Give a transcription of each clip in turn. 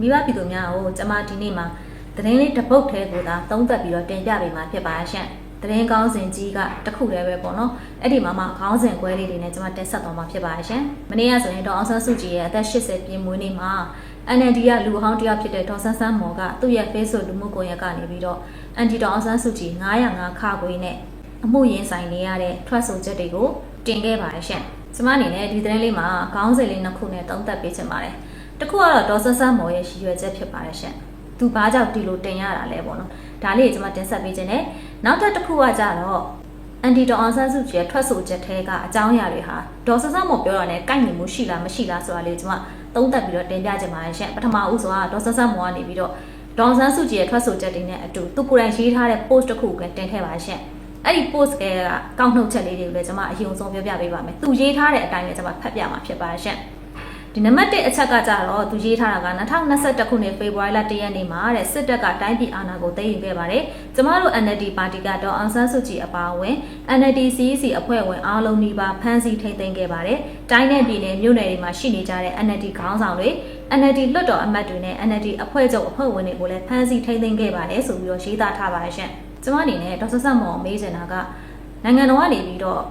မိဘပြည်သူများကိုကျွန်မဒီနေ့မှာသတင်းလေးတစ်ပုတ်ထဲကိုသာသုံးသပ်ပြီးတော့တင်ပြပေးမှာဖြစ်ပါရှင့်သတင်းကောင်းစဉ်ကြီးကတစ်ခုတည်းပဲပေါ့နော်အဲ့ဒီမှာမှခေါင်းစဉ်ကွဲလေးတွေနဲ့ကျွန်မတက်ဆက်သွားမှာဖြစ်ပါရှင်မနေ့ကဆိုရင်ဒေါအောင်ဆန်းစုကြည်ရဲ့အသက်80ပြည့်မွေးနေ့မှာ NLD ကလူအဟောင်းတစ်ယောက်ဖြစ်တဲ့ဒေါ်ဆန်းဆန်းမော်ကသူ့ရဲ့ Facebook လူမှုကွန်ရက်ကနေပြီးတော့ NLD ဒေါ်အောင်ဆန်းစုကြည်905ခါခွေနဲ့အမှုရင်ဆိုင်နေရတဲ့ထွက်ဆိုချက်တွေကိုတင်ခဲ့ပါတယ်ရှင်ကျွန်မအနေနဲ့ဒီသတင်းလေးမှာခေါင်းစဉ်လေးနှစ်ခုနဲ့သုံးသပ်ပေးချင်ပါတယ် တစ်ခုကတော့ဒေါ်ဆန်းဆန်းမော်ရဲ့ရည်ရွယ်ချက်ဖြစ်ပါတယ်ရှင်သူဘာကြောင့်ဒီလိုတင်ရတာလဲပေါ့နော်ဒါလေးကိုကျွန်မတင်ဆက်ပေးခြင်းနဲ့နောက်ထပ်တစ်ခုကကြတော့အန်တီဒေါ်အောင်ဆန်းစုကြည်ရဲ့ထွက်ဆိုချက်ထဲကအကြောင်းအရာတွေဟာဒေါ်ဆန်းဆန်းမော်ပြောတာနဲ့ကိုက်ညီမှုရှိလားမရှိလားဆိုတာလေးကျွန်မသုံးသပ်ပြီးတော့တင်ပြခြင်းပါတယ်ရှင်ပထမဦးဆုံးကဒေါ်ဆန်းဆန်းမော်ကနေပြီးတော့ဒေါ်အောင်ဆန်းစုကြည်ရဲ့ထွက်ဆိုချက်တွေနဲ့အတူသူကိုယ်တိုင်ရေးထားတဲ့ post တစ်ခုကိုတင်ထည့်ပါရှင်အဲ့ဒီ post ကကောက်နှုတ်ချက်လေးတွေကိုလည်းကျွန်မအရင်ဆုံးပြောပြပေးပါမယ်သူရေးထားတဲ့အတိုင်းပဲကျွန်မဖတ်ပြမှာဖြစ်ပါရှင် ဒီနံပါတ်1အချက်ကကြတော့သူရေးထားတာက2021ခုနှစ်ဖေဖော်ဝါရီလ1ရက်နေ့မှာတဲ့စစ်တပ်ကတိုင်းပြည်အာဏာကိုသိမ်းယူခဲ့ပါတယ်။ကျမတို့ NLD ပါတီကတော့အောင်ဆန်းစုကြည်အပါအဝင် NLD CEC အဖွဲ့ဝင်အားလုံးဒီပါဖမ်းဆီးထိန်းသိမ်းခဲ့ပါတယ်။တိုင်းနဲ့ပြည်နယ်မြို့နယ်တွေမှာရှိနေကြတဲ့ NLD ခေါင်းဆောင်တွေ NLD လွှတ်တော်အမတ်တွေနဲ့ NLD အဖွဲ့ချုပ်အဖွဲ့ဝင်တွေကိုလည်းဖမ်းဆီးထိန်းသိမ်းခဲ့ပါတယ်ဆိုပြီးတော့ရေးသားထားပါတယ်ရှင်။ကျမအနေနဲ့ဒေါက်တာဆက်မော်မေးချင်တာကနိုင်ငံတော်ကနေပြီးတော့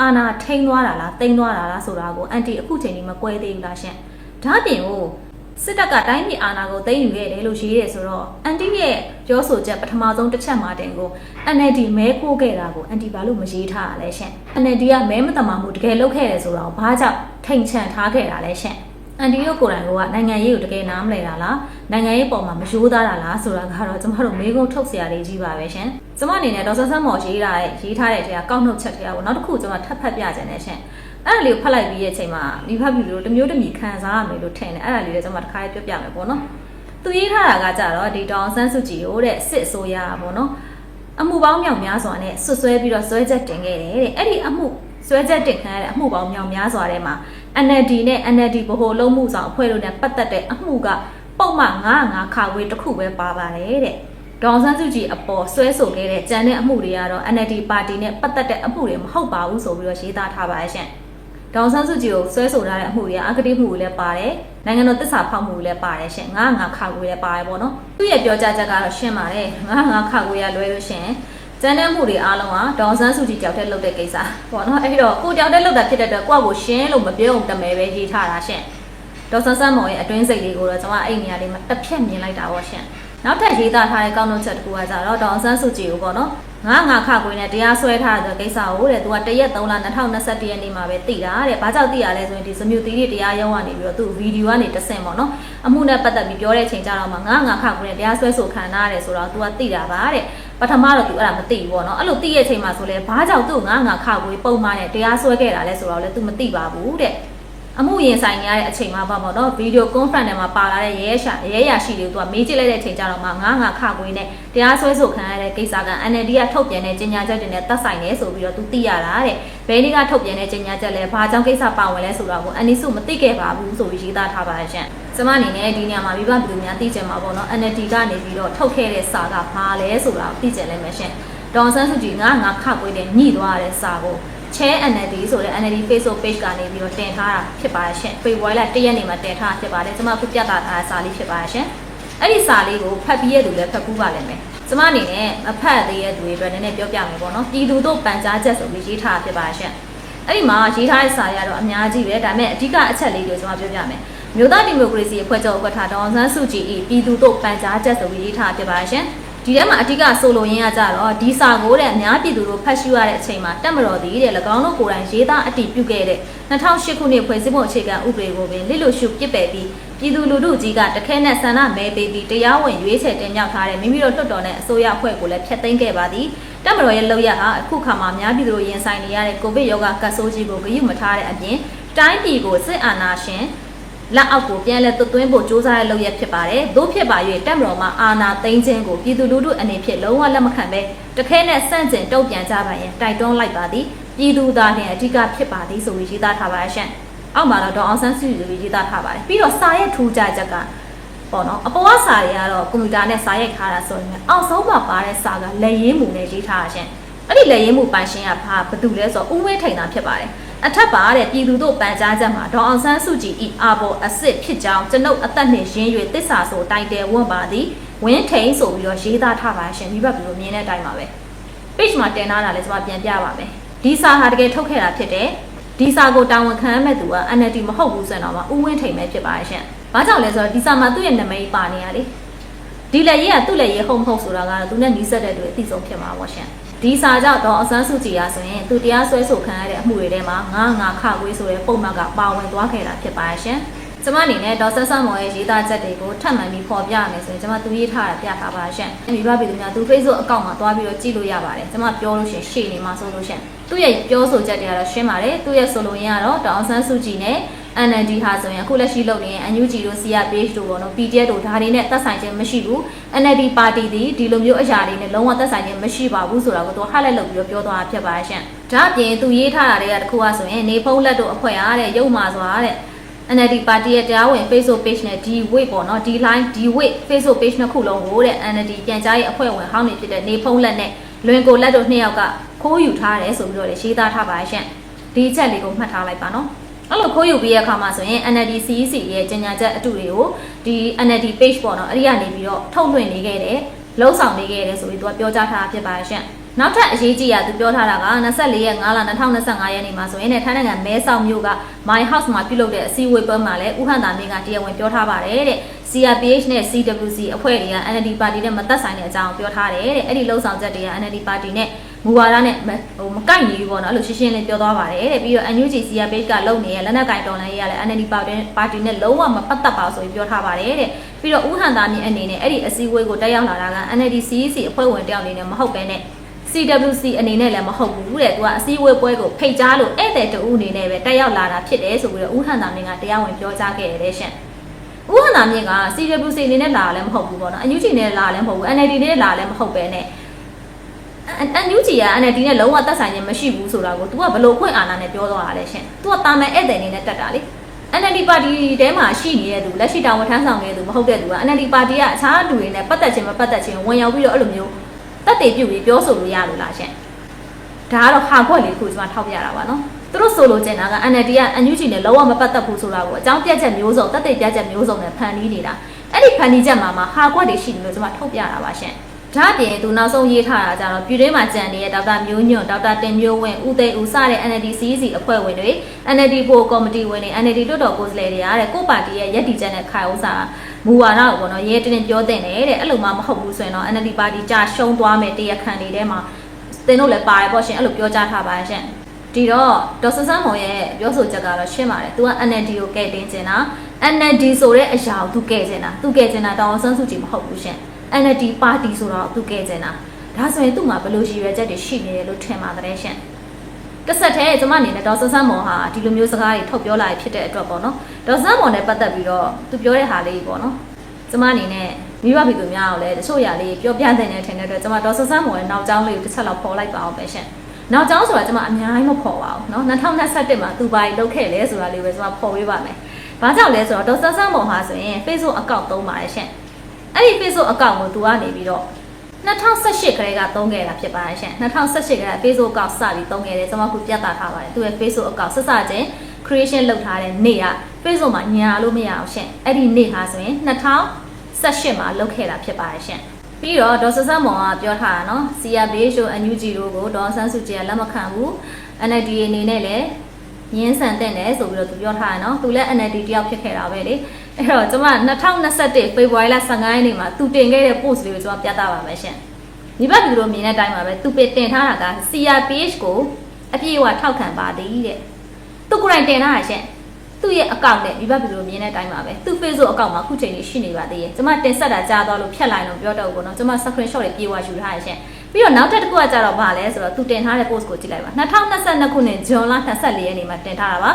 အာဏာထိန်းသွားတာလားတိန်းသွားတာလားဆိုတာကိုအန်တီအခုချိန်ကြီးမကွဲသေးဘူးလားရှင်။ဒါ့အပြင်ကိုစစ်တပ်ကတိုင်းပြည်အာဏာကိုသိမ်းယူခဲ့တယ်လို့ရေးရဲဆိုတော့အန်တီရဲ့ပြောဆိုချက်ပထမဆုံးတစ်ချက်မှာတင်ကို NLD မဲခိုးခဲ့တာကိုအန်တီဘာလို့မရေးထားရလဲရှင် NLD ကမဲမတမာမှုတကယ်လုပ်ခဲ့တယ်ဆိုတော့ဘာကြောင့်ထိန်ချန်ထားခဲ့တာလဲရှင်အန်တီတို့ကိုယ်တိုင်ကနိုင်ငံရေးကိုတကယ်နားမလည်တာလားနိုင်ငံရေးပေါ်မှာမရိုးသားတာလားဆိုတာကတော့ကျမတို့မေးခွန်းထုတ်စရာလေးကြီးပါပဲရှင် ကျမအနေနဲ့ဒေါက်တာဆန်းမော်ရေးထားတဲ့ရေးထားတဲ့ထဲကကောက်နှုတ်ချက်ထဲကပေါ့နောက်တစ်ခုကျမထပ်ဖတ်ပြခြင်းနဲ့ရှင်အဲ့ဒါလေးကိုဖတ်လိုက်ပြီးရဲ့အချိန်မှာမိဖပြီလို့တမျိုးတမီခံစားရမယ်လို့ထင်တယ်အဲ့ဒါလေးလည်းကျမတစ်ခါပြောပြမယ်ပေါ့နော်သူရေးထားတာကကြတော့ဒီတောင်ဆန်းစုကြည်ကိုတဲ့စစ်အစိုးရပေါ့နော်အမှုပေါင်းမြောက်များစွာနဲ့ဆွဆွဲပြီးတော့ဆွဲချက်တင်ခဲ့တယ်တဲ့အဲ့ဒီအမှုဆွဲချက်တင်ခံရတဲ့အမှုပေါင်းမြောက်များစွာထဲမှာ NLD နဲ့ NLD ဗဟိုလုံးမှုဆောင်အဖွဲ့တို့နဲ့ပတ်သက်တဲ့အမှုကပုံမှန်905ခါဝေးတစ်ခုပဲပါပါတယ်တဲ့ ဒေါန်ဆန်းစုကြည်အပေါ်ဆွဲဆိုခဲ့တဲ့ကြံတဲ့အမှုတွေကတော့ NLD ပါတီနဲ့ပတ်သက်တဲ့အမှုတွေမဟုတ်ပါဘူးဆိုပြီးတော့ရေးသားထားပါရဲ့ရှင်ဒေါန်ဆန်းစုကြည်ကိုဆွဲဆိုထားတဲ့အမှုတွေကအကတိမှုတွေလည်းပါတယ်နိုင်ငံတော်တစ္ဆာဖောက်မှုတွေလည်းပါတယ်ရှင်905ခါဝေးလည်းပါတယ်ပေါ့နော်သူ့ရဲ့ပြောကြားချက်ကတော့ရှင်းပါတယ်905ခါဝေးရလွဲလို့ရှင်ကျန်တဲ့မှုတွေအားလုံးကဒေါန်ဆန်းစုကြည်ကြောက်တဲ့လုပ်တဲ့ကိစ္စပေါ့နော်အဲ့တော့ကိုကြောက်တဲ့လုပ်တာဖြစ်တဲ့အတွက်ကိုယ့်ကိုရှင်းလို့မပြောအောင်တမဲပဲရေးထားတာရှင်ဒေါက်ဆန်ဆန်မော်ရဲ့အတွင်းစိတ်လေးကိုတော့ကျွန်မအဲ့နေရာလေးမှာတစ်ဖြက်မြင်လိုက်တာပေါ့ရှင် နောက်ထပ်ရေးသားထားတဲ့ကောက်နှုတ်ချက်တစ်ခုကကြတော့ဒေါန်ဆန်စုကြည်ကိုပေါ့နော်ငါငါခခွေနဲ့တရားစွဲထားတဲ့ကိစ္စကိုတဲ့သူကတရက်3လ2021ရက်နေ့မှာပဲသိတာတဲ့ဘာကြောင့်သိရလဲဆိုရင်ဒီစမြူတီတွေတရားရုံးကနေပြီးတော့သူ့ဗီဒီယိုကနေတဆင့်ပေါ့နော်အမှုနဲ့ပတ်သက်ပြီးပြောတဲ့ချိန်ကြတော့မှငါငါခခွေနဲ့တရားစွဲဆိုခံရတယ်ဆိုတော့သူကသိတာပါတဲ့ပထမတော့သူအဲ့ဒါမသိဘူးပေါ့နော်အဲ့လိုသိရဲ့ချိန်မှာဆိုလဲဘာကြောင့်သူ့ငါငါခခွေပုံမှန်နဲ့တရားစွဲခဲ့တာလဲဆိုတော့လဲသူမသိပါဘူးတဲ့ အမှုရင်ဆိုင်ရတဲ့အချိန်မှာပေါ့ပေါ့နော်ဗီဒီယိုကွန်ဖရင့်ထဲမှာပါလာတဲ့ရဲရှာရဲရရှိတွေကိုသူကမေးကြည့်လိုက်တဲ့အချိန်ကျတော့မှငါငါခခွေးနဲ့တရားစွဲဆိုခံရတဲ့ကိစ္စက NLD ကထုတ်ပြန်တဲ့ကြေညာချက်တွေနဲ့သက်ဆိုင်နေဆိုပြီးတော့သူသိရတာတဲ့ဘယ်နေ့ကထုတ်ပြန်တဲ့ကြေညာချက်လဲဘာကြောင့်ကိစ္စပါဝင်လဲဆိုတော့ကိုအန်နီစုမသိခဲ့ပါဘူးဆိုပြီးရေးသားထားပါရဲ့ရှင်ကျမအနေနဲ့ဒီနေရာမှာမိဘပြည်သူများသိကြမှာပေါ့နော် NLD ကနေပြီးတော့ထုတ်ခဲ့တဲ့စာကဘာလဲဆိုတာသိကြလဲမယ်ရှင်ဒေါန်ဆန်းစုကြည်ငါငါခခွေးနဲ့ညှိသွားတဲ့စာကို chair NLD ဆိုတဲ့ NLD Facebook page ကနေပြီးတော့တင်ထားတာဖြစ်ပါရှင်။ February လ1ရက်နေ့မှာတင်ထားတာဖြစ်ပါတယ်။ကျွန်မခုပြသထားတဲ့စာလေးဖြစ်ပါရှင်။အဲ့ဒီစာလေးကိုဖတ်ပြီးရသူလည်းဖတ်ကူးပါလိမ့်မယ်။ကျွန်မအနေနဲ့မဖတ်သေးတဲ့သူတွေအတွက်နည်းနည်းပြောပြမယ်ပေါ့နော်။ပြည်သူတို့ပန်ကြားချက်ဆိုပြီးရေးထားတာဖြစ်ပါရှင်။အဲ့ဒီမှာရေးထားတဲ့စာရတော့အများကြီးပဲဒါပေမဲ့အဓိကအချက်လေးကိုကျွန်မပြောပြမယ်။မြို့သားဒီမိုကရေစီအဖွဲ့ချုပ်ဥက္ကဋ္ဌဒေါအောင်ဆန်းစုကြည်၏ပြည်သူတို့ပန်ကြားချက်ဆိုပြီးရေးထားတာဖြစ်ပါရှင်။ ဒီထဲမှာအဓိကဆိုလိုရင်းကကြတော့ဒီစာကိုတဲ့အများပြည်သူတို့ဖတ်ရှုရတဲ့အချိန်မှာတက်မတော်သည်တဲ့၎င်းတို့ကိုယ်တိုင်ရေးသားအတည်ပြုခဲ့တဲ့2008ခုနှစ်ဖွဲ့စည်းပုံအခြေခံဥပဒေကိုပင်လစ်လို့ရှုပြစ်ပယ်ပြီးပြည်သူလူထုကြီးကတခဲနဲ့ဆန္ဒမဲပေးပြီးတရားဝင်ရွေးချယ်တင်မြှောက်ထားတဲ့မိမိတို့လွှတ်တော်နဲ့အစိုးရအဖွဲ့ကိုလည်းဖျက်သိမ်းခဲ့ပါသည်တက်မတော်ရဲ့လောက်ရဟာအခုခါမှာအများပြည်သူတို့ရင်ဆိုင်နေရတဲ့ကိုဗစ်ရောဂါကတ်ဆိုးကြီးကိုဂရုမထားတဲ့အပြင်တိုင်းပြည်ကိုစစ်အာဏာရှင် လက်အောက်ကိုပြန်လဲသွတ်သွင်းဖို့စ조사ရလုပ်ရဖြစ်ပါတယ်။သို့ဖြစ်ပါ၍တက်မတော်မှာအာဏာသိမ်းခြင်းကိုပြည်သူလူထုအနေဖြင့်လုံးဝလက်မခံဘဲတခဲနဲ့စန့်ကျင်တုံ့ပြန်ကြပါရင်တိုက်တွန်းလိုက်ပါသည်။ပြည်သူသားနှင့်အဓိကဖြစ်ပါသည်ဆိုပြီးရေးသားထားပါရှင့်။အောက်မှာတော့ဒေါအောင်ဆန်းစုကြည်ရေးသားထားပါတယ်။ပြီးတော့စာရဲ့ထူးခြားချက်ကပေါ့နော်အပေါ်ကစာတွေကတော့ကွန်ပျူတာနဲ့စာရိုက်ထားတာဆိုရင်အောက်ဆုံးမှာပါတဲ့စာကလက်ရင်းမူနဲ့ရေးထားတာရှင့်။အဲ့ဒီလက်ရင်းမူပိုင်ရှင်ကဘာဘာတူလဲဆိုတော့ဦးဝဲထိန်တာဖြစ်ပါတယ်။ဒ အထက်ပါတဲ့ပြည်သူတို့ပန်ကြားချက်မှာဒေါအောင်ဆန်းစုကြည်ဤအာဘော်အစ်စ်ဖြစ်ကြောင်းကျွန်ုပ်အသက်နှင့်ရင်း၍တစ္ဆာဆိုတိုင်တယ်ဝွန့်ပါသည်ဝင်းထိန်ဆိုပြီးတော့ရေးသားထားပါရှင်မိဘပြည်လိုမြင်တဲ့အတိုင်းပါပဲ page မှာတင်ထားတာလည်းကျွန်မပြန်ပြပါမယ်ဒီစာဟာတကယ်ထုတ်ခဲ့တာဖြစ်တယ်ဒီစာကိုတာဝန်ခံရမဲ့သူက NLD မဟုတ်ဘူးဆိုရင်တော့မှဥဝင်းထိန်ပဲဖြစ်ပါရဲ့ရှင်ဘာကြောင့်လဲဆိုတော့ဒီစာမှာသူ့ရဲ့နာမည်ပါနေရလေဒီလက်ရေးကသူ့လက်ရေးဟုတ်မဟုတ်ဆိုတာကတော့သူနဲ့နီးစပ်တဲ့သူအသိဆုံးဖြစ်မှာပေါ့ရှင် ဒီစာကြောင့်တော့အစမ်းစုကြည်ရဆိုရင်သူတရားစွဲဆိုခံရတဲ့အမှုတွေထဲမှာငါငါခခွေးဆိုတဲ့ပုံမှန်ကပါဝင်သွားခဲ့တာဖြစ်ပါရဲ့ရှင်ကျမအနေနဲ့ဒေါ်ဆက်ဆမော်ရဲ့ရေးသားချက်တွေကိုထပ်မံပြီးဖော်ပြရမယ်ဆိုရင်ကျမသူရေးထားတာပြထားပါရှင်။မိဘပြည်သူများသူ Facebook အကောင့်မှာတွားပြီးတော့ကြည့်လို့ရပါတယ်။ကျမပြောလို့ရှရင်ရှေ့နေမှာဆိုလို့ရှရင်သူ့ရဲ့ပြောဆိုချက်တွေကတော့ရှင်းပါတယ်။သူ့ရဲ့ဆိုလိုရင်းကတော့ဒေါအောင်ဆန်းစုကြည်နဲ့ NLD ဟာဆိုရင်အခုလက်ရှိလုပ်နေတဲ့ NUG တို့ CRPH တို့ပေါ့နော် PDF တို့ဒါတွေနဲ့သက်ဆိုင်ခြင်းမရှိဘူး NLD ပါတီဒီဒီလိုမျိုးအရာတွေနဲ့လုံးဝသက်ဆိုင်ခြင်းမရှိပါဘူးဆိုတာကိုသူ highlight လုပ်ပြီးတော့ပြောသွားတာဖြစ်ပါရဲ့ရှင်။ဒါအပြင်သူရေးထားတာတွေကတခုကဆိုရင်နေဖုံးလက်တို့အဖွဲ့အားတဲ့ရုပ်မာစွာတဲ့ NLD ပါတီရဲ့တရားဝင် Facebook page နဲ့ဒီ way ပေါ့နော်ဒီ line ဒီ way Facebook page နှစ်ခုလုံးကိုတဲ့ NLD ပြန်ကြားရေးအဖွဲ့ဝင်ဟောင်းနေဖြစ်တဲ့နေဖုံးလက်နဲ့လွင်ကိုလက်တို့နှစ်ယောက်ကခိုးယူထားတယ်ဆိုပြီးတော့လေရေးသားထားပါရဲ့ရှင်ဒီအချက်လေးကိုမှတ်ထားလိုက်ပါနော် အဲ့လိုခိုးယူပြီးတဲ့အခါမှာဆိုရင် NLD CEC ရဲ့ကြေညာချက်အတူတွေကိုဒီ NLD page ပေါ့နော်အဲ့ဒီကနေပြီးတော့ထုတ်လွှင့်နေခဲ့တယ်လှုပ်ဆောင်နေခဲ့တယ်ဆိုပြီးသူကပြောကြားထားတာဖြစ်ပါရဲ့ရှင်နောက်ထပ်အရေးကြီးရသူပြောထားတာက24ရက်5လ2025ရက်နေ့မှာဆိုရင်ထိုင်းနိုင်ငံမဲဆောက်မြို့က My House မှာပြုလုပ်တဲ့အစည်းအဝေးပွဲမှာလည်းဥဟန်တာမင်းကတရားဝင်ပြောထားပါတယ်တဲ့ CRPH နဲ့ CWC အဖွဲ့တွေက NLD ပါတီနဲ့မသက်ဆိုင်တဲ့အကြောင်းပြောထားတယ်တဲ့အဲ့ဒီလှုပ်ဆောင်ချက်တွေက NLD ပါတီနဲ့မူဝါဒနဲ့ဟိုမကိုက်ညီဘူးပေါ့နော်အဲ့လိုရှင်းရှင်းလေးပြောသွားပါတယ်တဲ့ပြီးတော့ NUG CRPH ကလုပ်နေတဲ့လက်နက်ကင်တော်လှန်ရေးရလည်း NLD ပါတီပါတီနဲ့လုံးဝမပတ်သက်ပါဆိုပြီးပြောထားပါတယ်တဲ့ပြီးတော့ဥဟန်တာမင်းအနေနဲ့အဲ့ဒီအစည်းအဝေးကိုတက်ရောက်လာတာက NLD CEC အဖွဲ့ဝင်တယောက်အနေနဲ့မဟုတ်ဘဲနဲ့ CWC အနေနဲ့လည်းမဟုတ်ဘူးတဲ့သူကအစည်းအဝေးပွဲကိုဖိတ်ကြားလို့ဧည့်သည်တူအနေနဲ့ပဲတက်ရောက်လာတာဖြစ်တယ်ဆိုပြီးတော့ဦးဟန်တာမင်းကတရားဝင်ပြောကြားခဲ့ရတယ်ရှင်။ ဦးဟန်တာမင်းက CWC အနေနဲ့လာလည်းမဟုတ်ဘူးပေါ့နော်။အန်ယူဂျီနဲ့လာလည်းမဟုတ်ဘူး။ NLD နဲ့လာလည်းမဟုတ်ပဲနဲ့အန်ယူဂျီက NLD နဲ့လုံးဝသက်ဆိုင်ခြင်းမရှိဘူးဆိုတာကို तू ကဘလို့ခွင့်အာဏာနဲ့ပြောသွားတာလဲရှင်။ तू ကတာမန်ဧည့်သည်အနေနဲ့တက်တာလေ။ NLD ပါတီထဲမှာရှိနေတဲ့သူလက်ရှိတာဝန်ထမ်းဆောင်နေတဲ့သူမဟုတ်တဲ့သူက NLD ပါတီကအခြားလူတွေနဲ့ပတ်သက်ခြင်းမပတ်သက်ခြင်းဝင်ရောက်ပြီးတော့အဲ့လိုမျိုးတက်တည်ပြုတ်ပြီးပြောဆိုလို့ရလို့လားရှင်ဒါကတော့ဟာခွက်လေးခုကျွန်မထောက်ပြတာပါနော် သူတို့ဆိုလိုချင်တာက NLD က NUG နဲ့လုံးဝမပတ်သက်ဘူးဆိုတာကိုအကြောင်းပြချက်မျိုးစုံတက်တည်ပြချက်မျိုးစုံနဲ့ဖန်တီးနေတာအဲ့ဒီဖန်တီးချက်မှာမှာဟာခွက်တွေရှိတယ်လို့ကျွန်မထောက်ပြတာပါရှင်ဒါအပြင်သူနောက်ဆုံးရေးထားတာကြတော့ပြည်တွင်းမှာကြံနေတဲ့ဒေါက်တာမျိုးညွန့်ဒေါက်တာတင်မျိုးဝင်းဦးသိန်းဦးစတဲ့ NLD CEC အဖွဲ့ဝင်တွေ NLD ပိုကော်မတီဝင်တွေ NLD တွတ်တော်ကိုယ်စားလှယ်တွေအားတဲ့ကိုပါတီရဲ့ရည်တည်ချက်နဲ့ခိုင်ဥစားမူဝါဒကိုပေါ့နော်ရဲတင်းတင်းပြောတဲ့တယ်တဲ့အဲ့လိုမှမဟုတ်ဘူးဆိုရင်တော့ NLD ပါတီကြာရှုံးသွားမယ်တရားခံတွေထဲမှာတင်တို့လည်းပါတယ်ပေါ့ရှင်အဲ့လိုပြောကြားထားပါရှင် ဒီတော့ဒေါ်ဆဆန်းမော်ရဲ့ပြောဆိုချက်ကတော့ရှင်းပါတယ်။ तू က NLD ကိုကဲတင်ချင်တာ NLD ဆိုတဲ့အရာကို तू ကဲချင်တာ။ तू ကဲချင်တာတောင်ဆန်းစုကြည်မဟုတ်ဘူးရှင်။ NLD ပါတီဆိုတော့ तू ကဲချင်တာ။ဒါဆိုရင်သူ့မှာဘယ်လိုရည်ရွယ်ချက်တွေရှိနေတယ်လို့ထင်ပါတယ်ရှင်။တစ်ဆက်တည်းကျွန်မအနေနဲ့ဒေါ်ဆဆန်းမော်ဟာဒီလိုမျိုးစကားတွေထုတ်ပြောလာဖြစ်တဲ့အတွက်ပေါ့နော်။ဒေါ်ဆန်းမော်နဲ့ပတ်သက်ပြီးတော့ तू ပြောတဲ့ဟာလေးပေါ့နော်။ကျွန်မအနေနဲ့မိဘပြည်သူများကိုလည်းတချို့ຢာလေးပြောပြတဲ့နဲ့ထင်တဲ့အတွက်ကျွန်မဒေါ်ဆဆန်းမော်ရဲ့နောက်ကျောင်းလေးကိုတစ်ချက်လောက်ပေါ်လိုက်ပါအောင်ပဲရှင်။ နောက်ကျောင်းဆိုတာကျွန်မအများကြီးမဖော်ပါဘူးเนาะ2021မှာသူဘာကြီးလုပ်ခဲ့လဲဆိုတာလေးပဲကျွန်မဖော်ပေးပါမယ်။ဘာကြောင့်လဲဆိုတော့ဒေါ်ဆဆန်းမော်ဟာဆိုရင် Facebook account သုံးပါတယ်ရှင်။အဲ့ဒီ Facebook account ကိုသူကနေပြီးတော့2018ခရဲကသုံးခဲ့တာဖြစ်ပါတယ်ရှင်2018ခရဲ Facebook account စပြီးသုံးခဲ့တယ်ကျွန်မခုပြသထားပါတယ်သူရဲ့ Facebook account ဆက်စချင်း creation လုပ်ထားတဲ့နေ့က Facebook မှာညာလို့မရအောင်ရှင်အဲ့ဒီနေ့ဟာဆိုရင်2018မှာလုပ်ခဲ့တာဖြစ်ပါတယ်ရှင် ပြီးတော့ဒေါ်ဆဆမောင်ကပြောထားတာနော် CRBH တို့ NUG တို့ကိုဒေါ်ဆန်းစုကြည်ကလက်မခံဘူး NLD အနေနဲ့လည်းရင်းဆန်တဲ့တယ်ဆိုပြီးတော့သူပြောထားတယ်နော်သူလည်း NLD တယောက်ဖြစ်ခဲ့တာပဲလေအဲ့တော့ကျွန်မ2021ဖေဖော်ဝါရီလ15ရက်နေ့မှာသူတင်ခဲ့တဲ့ post လေးကိုကျွန်မပြသပါမယ်ရှင်ညီဘသူတို့မြင်တဲ့အတိုင်းပါပဲသူပတင်ထားတာက CRPH ကိုအပြည့်အဝထောက်ခံပါသည်တဲ့သူကိုယ်တိုင်တင်ထားတာရှင် သူ့ရဲ့အကောင့်နဲ့မိဘပြည်လိုမြင်တဲ့အတိုင်းပါပဲသူ့ Facebook အကောင့်မှာခုချိန်ကြီးရှိနေပါသေးရဲ့ကျွန်မတင်ဆက်တာကြားသွားလို့ဖြတ်လိုက်လို့ပြောတော့ဘူးနော်ကျွန်မ screenshot တွေပြေဝယူထားရရှင်ပြီးတော့နောက်ထပ်တစ်ခုကကြတော့ဗာလဲဆိုတော့သူတင်ထားတဲ့ post ကိုကြည့်လိုက်ပါ2022ခုနှစ်ဇွန်လ24ရက်နေ့မှာတင်ထားတာပါ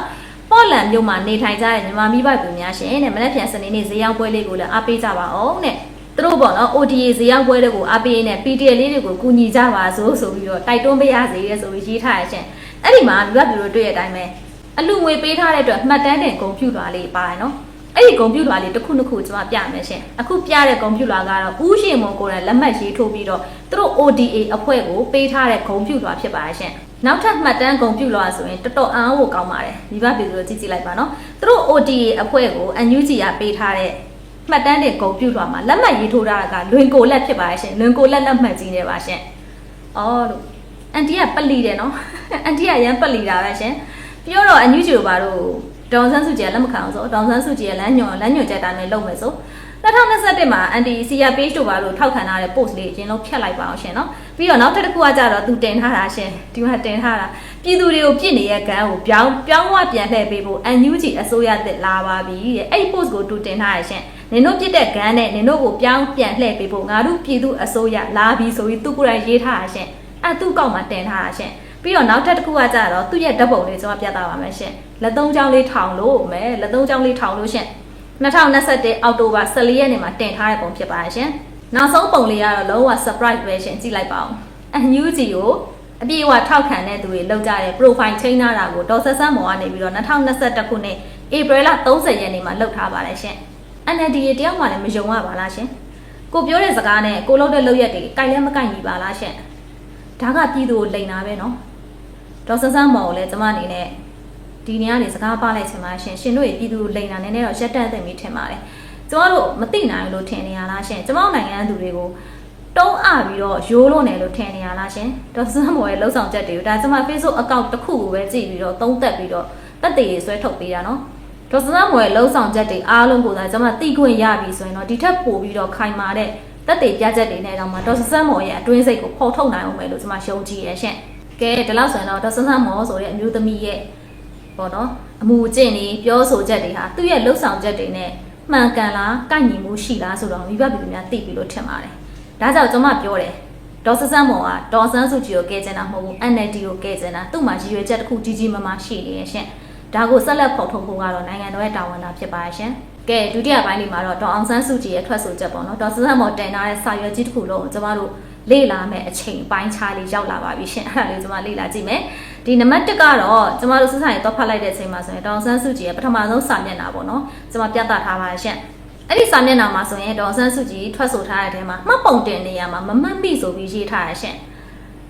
ပေါ်လန်မြို့မှာနေထိုင်ကြတဲ့မြန်မာမိဘပြည်များရှင်တဲ့မနေ့ပြန်စနေနေ့ဈေးရောက်ပွဲလေးကိုလည်းအားပေးကြပါအောင်တဲ့သူတို့ပေါ့နော် OTA ဈေးရောက်ပွဲတွေကိုအားပေးနေ PTL လေးတွေကိုကူညီကြပါစို့ဆိုပြီးတော့တိုက်တွန်းပေးရစေတဲ့ဆိုပြီးရေးထားရရှင်အဲ့ဒီမှာမိဘပြည်တို့တွေ့ရတဲ့အတိုင်းပဲ အလူငွေပေးထားတဲ့အတွက်မှတ်တမ်းတင်ဂုံပြူလွာလေးပါတယ်နော်အဲ့ဒီဂုံပြူလွာလေးတစ်ခုနှစ်ခုကျွန်မပြမယ်ရှင်အခုပြတဲ့ဂုံပြူလွာကတော့ဦးရှင်မွန်ကိုယ်တိုင်လက်မှတ်ရေးထိုးပြီးတော့သူတို့ ODA အဖွဲ့ကိုပေးထားတဲ့ဂုံပြူလွာဖြစ်ပါတယ်ရှင်နောက်ထပ်မှတ်တမ်းဂုံပြုလို့ဆိုရင်တော်တော်အားဖို့ကောင်းပါတယ်မိဘပြည်သူတို့ကြည့်ကြည့်လိုက်ပါနော်သူတို့ OTA အဖွဲ့ကို NUG ကပေးထားတဲ့မှတ်တမ်းတွေဂုံပြုလို့မှာလက်မှတ်ရေးထိုးထားတာကလွင်ကိုလက်ဖြစ်ပါရဲ့ရှင်လွင်ကိုလက်လက်မှတ်ကြီးနေပါရှင်အော်လို့အန်တီကပက်လီတယ်နော်အန်တီကရမ်းပက်လီတာပဲရှင် ပြောတော့ NUG ကိုပါတော့ဒေါန်ဆန်းစုကြည်ကလက်မခံအောင်ဆိုဒေါန်ဆန်းစုကြည်ကလမ်းညွန်လမ်းညွန်ချက်တိုင်းနဲ့လုပ်မယ်ဆို2021မှာ anti CR page တို့ပါလို့ထောက်ခံထားတဲ့ post လေးအရင်လုံးဖြတ်လိုက်ပါအောင်ရှင်နော်ပြီးတော့နောက်ထပ်တစ်ခုကကြတော့သူတင်ထားတာရှင်ဒီမှာတင်ထားတာပြည်သူတွေကိုပြစ်နေတဲ့ကန်းကိုပြောင်းပြောင်းဝပြန်လှည့်ပေးဖို့ NUG အစိုးရတက်လာပါပြီတဲ့အဲ့ဒီ post ကိုသူတင်ထားရရှင်နင်တို့ပြစ်တဲ့ကန်းနဲ့နင်တို့ကိုပြောင်းပြန်လှည့်ပေးဖို့ငါတို့ပြည်သူအစိုးရလာပြီဆိုပြီးသူကိုယ်တိုင်ရေးထားတာရှင်အဲ့သူ့ကောက်မှာတင်ထားတာရှင် ပြီးတော့နောက်ထပ်တစ်ခုကကြတော့သူ့ရဲ့ဓာတ်ပုံလေးကျွန်တော်ပြသပါမယ်ရှင်လက်သုံးချောင်းလေးထောင်လို့မယ်လက်သုံးချောင်းလေးထောင်လို့ရှင်2021အောက်တိုဘာ14ရက်နေ့မှာတင်ထားတဲ့ပုံဖြစ်ပါတယ်ရှင်။နောက်ဆုံးပုံလေးကတော့လုံးဝ surprise ပဲရှင်ကြည့်လိုက်ပါဦး။ NUG ကိုအပြည့်အဝထောက်ခံတဲ့သူတွေလောက်ကြတဲ့ profile ချိန်ထားတာကိုဒေါ်ဆက်ဆန်းမော်ကနေပြီးတော့2021ခုနှစ်ဧပြီလ30ရက်နေ့မှာလုပ်ထားပါတယ်ရှင်။ NLD တယောက်မှလည်းမယုံရပါလားရှင်။ကိုပြောတဲ့စကားနဲ့ကိုလုပ်တဲ့လုပ်ရက်တွေကိုကြိုက်လဲမကြိုက်ညီပါလားရှင်။ဒါကပြည်သူကိုလိန်တာပဲနော်။ ဒေါ်ဆက်ဆန်းမော်ကိုလည်းကျမအနေနဲ့ဒီနေရာနေစကားပါလိုက်ချင်ပါရှင်ရှင်တို့ရဲ့ပြည်သူလိန်တာနည်းနည်းတော့ရက်တက်သိပြီထင်ပါတယ်ကျမတို့မသိနိုင်လို့ထင်နေရလားရှင်ကျမတို့နိုင်ငံသူတွေကိုတုံးအပြီးတော့ရိုးလို့နေလို့ထင်နေရလားရှင်ဒေါ်စမ်းမော်ရဲ့လှုပ်ဆောင်ချက်တွေကိုဒါကျမ Facebook account တစ်ခုကိုပဲကြည့်ပြီးတော့သုံးသက်ပြီးတော့တက်တည်ဆွဲထုတ်ပေးတာနော်ဒေါ်စမ်းမော်ရဲ့လှုပ်ဆောင်ချက်တွေအားလုံးကိုသာကျမသိခွင့်ရပြီဆိုရင်တော့ဒီထက်ပိုပြီးတော့ခိုင်မာတဲ့တက်တည်ပြချက်တွေနဲ့တော့မှဒေါ်စမ်းမော်ရဲ့အတွင်းစိတ်ကိုဖော်ထုတ်နိုင်အောင်ပဲလို့ကျမယုံကြည်ရရှင် ကဲဒီလောက်ဆိုရင်တော့ဒေါ်စမ်းမော်ဆိုတဲ့အမျိုးသမီးရဲ့ပေါ့နော်အမှုကျင့်နေပြောဆိုချက်တွေဟာသူ့ရဲ့လှုပ်ဆောင်ချက်တွေနဲ့မှန်ကန်လားကိုက်ညီမှုရှိလားဆိုတော့မိဘပြည်သူများသိပြီလို့ထင်ပါတယ်။ဒါကြောင့်ကျွန်မပြောတယ်ဒေါ်စစမ်းမော်ကဒေါ်ဆန်းစုကြည်ကိုကဲချင်တာမဟုတ်ဘူး NLD ကိုကဲချင်တာသူ့မှာရည်ရွယ်ချက်တစ်ခုကြီးကြီးမားမားရှိနေရဲ့ရှင်။ဒါကိုဆက်လက်ဖော်ထုတ်ဖို့ကတော့နိုင်ငံတော်ရဲ့တာဝန်သာဖြစ်ပါရဲ့ရှင်။ကဲဒုတိယပိုင်းလေးမှာတော့ဒေါ်အောင်ဆန်းစုကြည်ရဲ့ထွက်ဆိုချက်ပေါ့နော်ဒေါ်စစမ်းမော်တင်ထားတဲ့စာရွက်ကြီးတစ်ခုလုံးကိုကျွန်မတို့ လေ့လာမယ်အချိန်ပိုင်းခြားလေးရောက်လာပါပြီရှင်အဲ့ဒါလေးကျွန်မလေ့လာကြည့်မယ်ဒီနံပါတ်1ကတော့ကျွန်မတို့စစရင်တော့ဖတ်လိုက်တဲ့အချိန်မှာဆိုရင်ဒေါအောင်ဆန်းစုကြည်ရဲ့ပထမဆုံးစာမျက်နှာပေါ့နော်ကျွန်မပြသထားပါရှင်အဲ့ဒီစာမျက်နှာမှာဆိုရင်ဒေါအောင်ဆန်းစုကြည်ထွက်ဆိုထားတဲ့အထဲမှာမှတ်ပုံတင်နေရမှာမမှတ်မိဆိုပြီးရေးထားရရှင်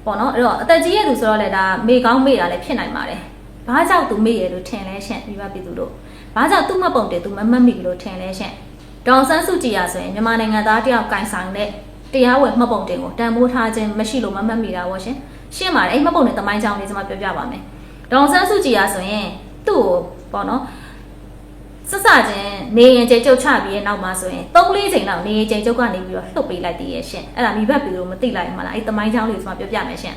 ပေါ့နော်အဲ့တော့အသက်ကြီးရဲ့သူဆိုတော့လေဒါမေကောင်းမေတာလည်းဖြစ်နိုင်ပါတယ်ဘာကြောင့်သူမေ့ရလို့ထင်လဲရှင်မိဘပြည်သူတို့ဘာကြောင့်သူ့မှတ်ပုံတင်သူမမှတ်မိလို့ထင်လဲရှင်ဒေါအောင်ဆန်းစုကြည်ရဆိုရင်မြန်မာနိုင်ငံသားတယောက်ကင်ဆိုင်တဲ့ တရားဝင်မှတ်ပုံတင်ကိုတန်ဖိုးထားခြင်းမရှိလို့မမှတ်မိတာပေါ့ရှင်ရှင်းပါတယ်အဲ့မှတ်ပုံတင်သမိုင်းကြောင်းလေးကျွန်မပြောပြပါမယ်ဒေါန်ဆန်းစုကြည်ရဆိုရင်သူ့ကိုပေါ့နော်ဆက်စချင်းနေရင်ကျေကျုပ်ချပြီးရဲ့နောက်မှာဆိုရင်၃၄ချိန်လောက်နေရင်ကျေကျုပ်ကနေပြီးတော့လှုပ်ပေးလိုက်တည်ရဲ့ရှင်အဲ့ဒါမိဘပြည်လို့မသိလိုက်မှလားအဲ့သမိုင်းကြောင်းလေးကျွန်မပြောပြမယ်ရှင်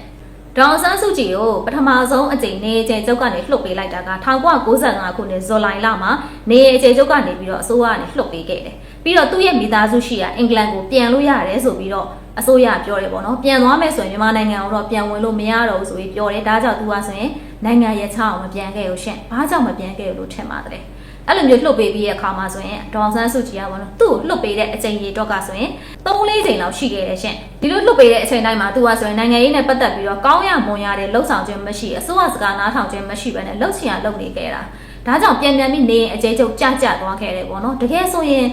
ဒေါန်ဆန်းစုကြည်ကိုပထမဆုံးအကြိမ်နေကျဲကျုပ်ကနေလှုပ်ပေးလိုက်တာက1995ခုနှစ်ဇူလိုင်လမှာနေကျဲကျုပ်ကနေပြီးတော့အစိုးရကနေလှုပ်ပေးခဲ့တယ် ပြီးတော့သူ့ရဲ့မိသားစုရှိရာအင်္ဂလန်ကိုပြန်လို့ရတယ်ဆိုပြီးတော့အစိုးရပြောတယ်ပေါ့နော်ပြန်သွားမယ်ဆိုရင်မြန်မာနိုင်ငံကိုတော့ပြန်ဝင်လို့မရတော့ဘူးဆိုပြီးပြောတယ်ဒါကြောင့်သူကဆိုရင်နိုင်ငံရဲ့ချအောင်မပြန်ခဲ့ဘူးရှင်ဘာကြောင့်မပြန်ခဲ့ဘူးလို့ထင်ပါတယ်အဲ့လိုမျိုးလှုပ်ပေးပြီးရဲ့အခါမှာဆိုရင်ဒေါန်ဆန်းစုကြည်ကပေါ့နော်သူ့လှုပ်ပေးတဲ့အချိန်ကြီးတော့ကဆိုရင်3-4ချိန်လောက်ရှိခဲ့တယ်ရှင်ဒီလိုလှုပ်ပေးတဲ့အချိန်တိုင်းမှာသူကဆိုရင်နိုင်ငံရေးနဲ့ပတ်သက်ပြီးတော့ကောင်းရမွန်ရတဲ့လှုပ်ဆောင်ခြင်းမရှိအစိုးရစကားနားထောင်ခြင်းမရှိဘဲနဲ့လှုပ်ချင်ရလှုပ်နေခဲ့တာဒါကြောင့်ပြန်ပြန်ပြီးနေရင်အကျဲချုပ်ကြကြသွားခဲ့တယ်ပေါ့နော်တကယ်ဆိုရင်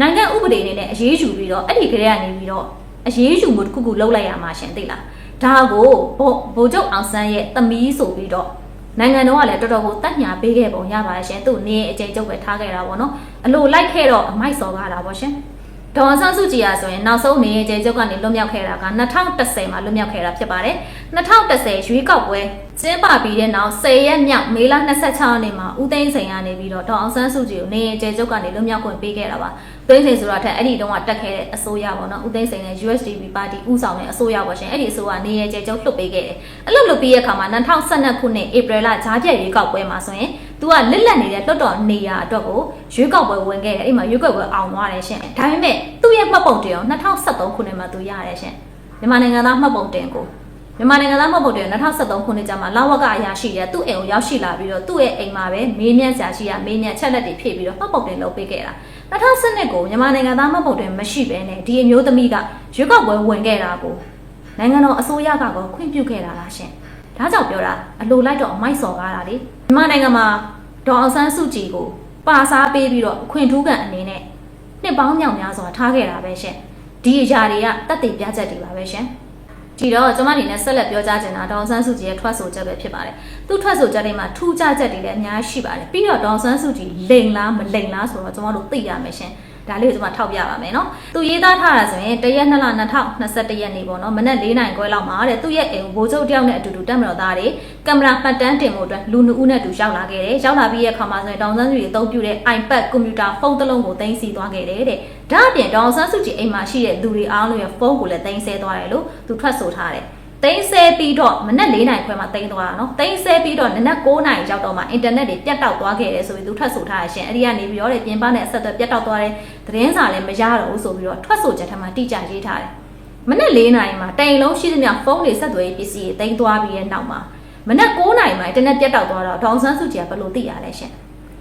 နိုင်ငံဥပဒေအနေနဲ့အရေးယူပြီးတော့အဲ့ဒီကလေးကနေပြီးတော့အရေးယူမှုတစ်ခုခုလုပ်လိုက်ရမှာရှင်သိလားဒါကိုဗိုလ်ချုပ်အောင်ဆန်းရဲ့သမီးဆိုပြီးတော့နိုင်ငံတော်ကလည်းတော်တော်ကိုတတ်ညာပေးခဲ့ပုံရပါတယ်ရှင်သူ့နေအကျဉ်းချုပ်ပဲထားခဲ့တာပေါ့နော်အလိုလိုက်ခဲ့တော့အမိုက်စော်ကားတာပေါ့ရှင် ဒေါ်ဆန်းစုကြည်ရဆိုရင်နောက်ဆုံးနေအကျဉ်းချုပ်ကနေလွတ်မြောက်ခဲ့တာက2010မှာလွတ်မြောက်ခဲ့တာဖြစ်ပါတယ်2010ရွေးကောက်ပွဲကျင်းပပြီးတဲ့နောက်10ရက်မြောက်မေလ26ရက်နေ့မှာဦးသိန်းစိန်ကနေပြီးတော့ဒေါ်အောင်ဆန်းစုကြည်ကိုနေအကျဉ်းချုပ်ကနေလွတ်မြောက်ခွင့်ပေးခဲ့တာပါသိန်းစိန်ဆိုတာထက်အဲ့ဒီတုန်းကတက်ခဲ့တဲ့အစိုးရပေါ့နော်ဦးသိန်းစိန်နဲ့ USDP ပါတီဦးဆောင်တဲ့အစိုးရပေါ့ရှင်အဲ့ဒီအစိုးရနေရကျကျုပ်လွှတ်ပေးခဲ့တယ်အဲ့လိုလွှတ်ပေးတဲ့အခါမှာ2012ခုနှစ်ဧပြီလဂျားပြည့်ရွေးကောက်ပွဲမှာဆိုရင် သူကလစ်လက်နေတဲ့လွှတ်တော်နေရာအတွက်ကိုရွေးကောက်ပွဲဝင်ခဲ့တယ်အဲ့မှာရွေးကောက်ပွဲအောင်သွားတယ်ရှင်ဒါပေမဲ့သူ့ရဲ့မှတ်ပုံတင်အောင်2013ခုနှစ်မှာသူရတယ်ရှင်မြန်မာနိုင်ငံသားမှတ်ပုံတင်ကိုမြန်မာနိုင်ငံသားမှတ်ပုံတင်2013ခုနှစ်ကျမှလာဝကအရာရှိတဲ့သူ့အိမ်ကိုရောက်ရှိလာပြီးတော့သူ့ရဲ့အိမ်မှာပဲမေးမြန်းရှာရှိရမေးမြန်းချက်လက်တွေဖြည့်ပြီးတော့မှတ်ပုံတင်လုပ်ပေးခဲ့တာ2012ကိုမြန်မာနိုင်ငံသားမှတ်ပုံတင်မရှိဘဲနဲ့ဒီအမျိုးသမီးကရွေးကောက်ပွဲဝင်ခဲ့တာကိုနိုင်ငံတော်အစိုးရကတော့ခွင့်ပြုခဲ့တာလားရှင် ဒါကြောင့်ပြောတာအလိုလိုက်တော့အမိုက်စော်ကားတာလေမြန်မာနိုင်ငံမှာဒေါ်အောင်ဆန်းစုကြည်ကိုပါစားပေးပြီးတော့အခွင့်ထူးကန်အနေနဲ့နှစ်ပေါင်းမြောက်များစွာထားခဲ့တာပဲရှင်ဒီအရာတွေကတက်တည်ပြချက်တွေပါပဲရှင်ဒီတော့ကျွန်မအနေနဲ့ဆက်လက်ပြောကြားချင်တာဒေါန်ဆန်းစုကြည်ရဲ့ထွက်ဆိုချက်ပဲဖြစ်ပါတယ်သူထွက်ဆိုချက်တွေမှာထူးခြားချက်တွေလည်းအများကြီးရှိပါတယ်ပြီးတော့ဒေါန်ဆန်းစုကြည်လိန်လားမလိန်လားဆိုတော့ကျွန်တော်တို့သိရမယ်ရှင် ဒါလေးကိုကျွန်မထောက်ပြပါမယ်နော်သူရေးသားထားတာဆိုရင်တရက်2လ2021ရက်နေ့ပေါ့နော်မနက်4နိုင်ခွဲလောက်မှာတဲ့သူ့ရဲ့အိမ်ဘိုးချုပ်တယောက်နဲ့အတူတူတက်မတော်သားတွေကင်မရာမှတ်တမ်းတင်ဖို့အတွက်လူနှစ်ဦးနဲ့အတူရောက်လာခဲ့တယ်ရောက်လာပြီးရဲ့အခါမှာဆိုရင်ဒေါန်ဆန်းစုကြည်အသုံးပြုတဲ့ iPad ကွန်ပျူတာဖုန်းတစ်လုံးကိုသိမ်းဆည်းသွားခဲ့တယ်တဲ့ဒါအပြင်ဒေါန်ဆန်းစုကြည်အိမ်မှာရှိတဲ့လူတွေအားလုံးရဲ့ဖုန်းကိုလည်းသိမ်းဆည်းသွားတယ်လို့သူထွက်ဆိုထားတယ် သိန်းဆဲပြီးတော့မနက်၄နိုင်ခွဲမှာသိန်းသွားတာနော်သိန်းဆဲပြီးတော့နနက်9နိုင်ရောက်တော့မှအင်တာနက်တွေပြတ်တောက်သွားခဲ့တယ်ဆိုပြီးသူထွက်ဆိုထားရရှင်အဲ့ဒီကနေပြီးတော့တဲ့ပြင်ပနဲ့အဆက်အသွယ်ပြတ်တောက်သွားတယ်သတင်းစာလည်းမရတော့ဘူးဆိုပြီးတော့ထွက်ဆိုချက်ထက်မှတိကျရေးထားတယ်မနက်၄နိုင်မှာတိုင်လုံးရှိသမျှဖုန်းတွေဆက်သွယ်ရေးပစ္စည်းတွေသိမ်းသွားပြီးရဲ့နောက်မှာမနက်9နိုင်မှာအင်တာနက်ပြတ်တောက်သွားတော့ဒေါန်ဆန်းစုကြည်ကဘယ်လိုသိရလဲရှင်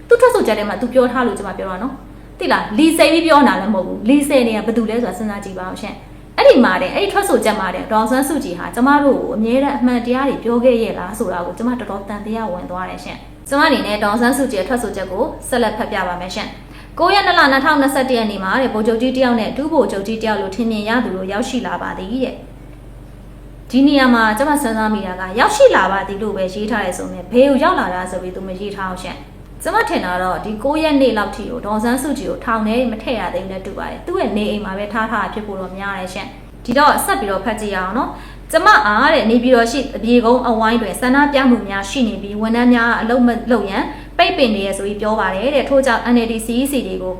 သူထွက်ဆိုချက်ထဲမှာသူပြောထားလို့ကျွန်မပြောတာနော်သိလားလီစိတ်ပြီးပြောတာလည်းမဟုတ်ဘူးလီစိတ်နေကဘာတူလဲဆိုတာစဉ်းစားကြည့်ပါအောင်ရှင်အဲ့ ဒီမှာတဲ့အဲ့ဒီထွက်ဆိုချက်မှာတဲ့ဒေါန်ဆန်းစုကြည်ဟာကျမတို့ကိုအမြဲတမ်းအမှန်တရားတွေပြောခဲ့ရဲ့လားဆိုတာကိုကျမတော်တော်တန်တရားဝင်သွားတယ်ရှင်ကျမအနေနဲ့ဒေါန်ဆန်းစုကြည်ထွက်ဆိုချက်ကိုဆက်လက်ဖတ်ပြပါမယ်ရှင်9ရက်2လ2021ရက်နေ့မှာတဲ့ဗိုလ်ချုပ်ကြီးတယောက်နဲ့ဒုဗိုလ်ချုပ်ကြီးတယောက်လိုထင်မြင်ရသူတို့ရောက်ရှိလာပါသည်တဲ့ဒီနေရာမှာကျမစဉ်းစားမိတာကရောက်ရှိလာပါသည်လို့ပဲရေးထားရဲဆိုရင်ဘေးကိုရောက်လာတာဆိုပြီးသူမရေးထားအောင်ရှင် ကျမထင်တာတော့ဒီ9ရက်နေ့လောက်ထိကိုဒေါန်ဆန်းစုကြည်ကိုထောင်ထဲမထည့်ရသေးဘူးနဲ့တူပါတယ်သူ့ရဲ့နေအိမ်မှာပဲထားထားဖြစ်ဖို့တော့များတယ်ရှင်ဒီတော့ဆက်ပြီးတော့ဖတ်ကြည့်ရအောင်နော်ကျမအားတဲ့နေပြည်တော်ရှိအပြေကုန်းအဝိုင်းတွင်ဆန္ဒပြမှုများရှိနေပြီးဝန်ထမ်းများအလုံးမလုပ်ရန်ပိတ်ပင်နေရဆိုပြီးပြောပါတယ်တဲ့ထို့ကြောင့် NLD CEC တွေကို